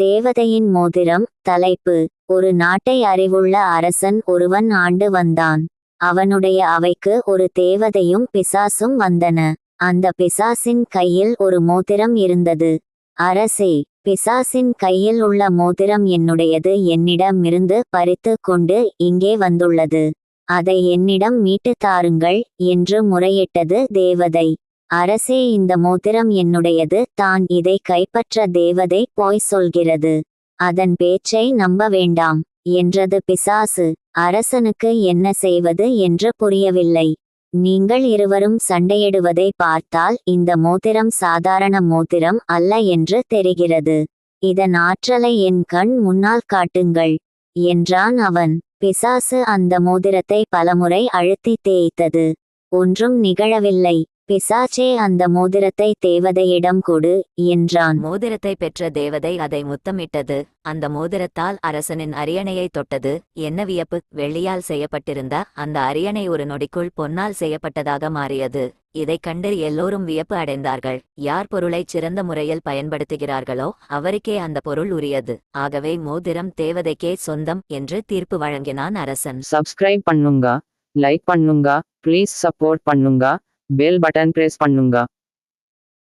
தேவதையின் மோதிரம் தலைப்பு ஒரு நாட்டை அறிவுள்ள அரசன் ஒருவன் ஆண்டு வந்தான். அவனுடைய அவைக்கு ஒரு தேவதையும் பிசாசும் வந்தன. அந்த பிசாசின் கையில் ஒரு மோதிரம் இருந்தது. அரசே பிசாசின் கையில் உள்ள மோதிரம் என்னுடையது என்னிடமிருந்து பறித்து கொண்டு இங்கே வந்துள்ளது. அதை என்னிடம் மீட்டுத் தாருங்கள் என்று முறையிட்டது தேவதை. அரசே இந்த மோதிரம் என்னுடையது. தான் இதை கைப்பற்ற தேவதை போய் சொல்கிறது. அதன் பேச்சை நம்ப வேண்டாம் என்றது பிசாசு. அரசனுக்கு என்ன செய்வது என்று புரியவில்லை. நீங்கள் இருவரும் சண்டையிடுவதை பார்த்தால் இந்த மோதிரம் சாதாரண மோதிரம் அல்ல என்று தெரிகிறது. இதன் ஆற்றலை என் கண் முன்னால் காட்டுங்கள் என்றான் அவன். பிசாசு அந்த மோதிரத்தை பலமுறை அழுத்தி தேய்த்தது. ஒன்றும் நிகழவில்லை. பிசாச்சே அந்த மோதிரத்தை தேவதையிடம் கொடு என்றான். மோதிரத்தை பெற்ற தேவதை அதை முத்தமிட்டது. அந்த மோதிரத்தால் அரசனின் அரியணையை தொட்டது. என்ன வியப்பு? வெள்ளியால் செய்யப்பட்டிருந்த அந்த அரியணை ஒரு நொடிக்குள் பொன்னால் செய்யப்பட்டதாக மாறியது. இதைக் கண்டு எல்லோரும் வியப்பு அடைந்தார்கள். யார் பொருளை சிறந்த முறையில் பயன்படுத்துகிறார்களோ அவருக்கே அந்த பொருள் உரியது. ஆகவே மோதிரம் தேவதைக்கே சொந்தம் என்று தீர்ப்பு வழங்கினான் அரசன். சப்ஸ்கிரைப் பண்ணுங்க லைக் பண்ணுங்க ப்ளீஸ் சப்போர்ட் பண்ணுங்க. Bell button press पन्नूँगा।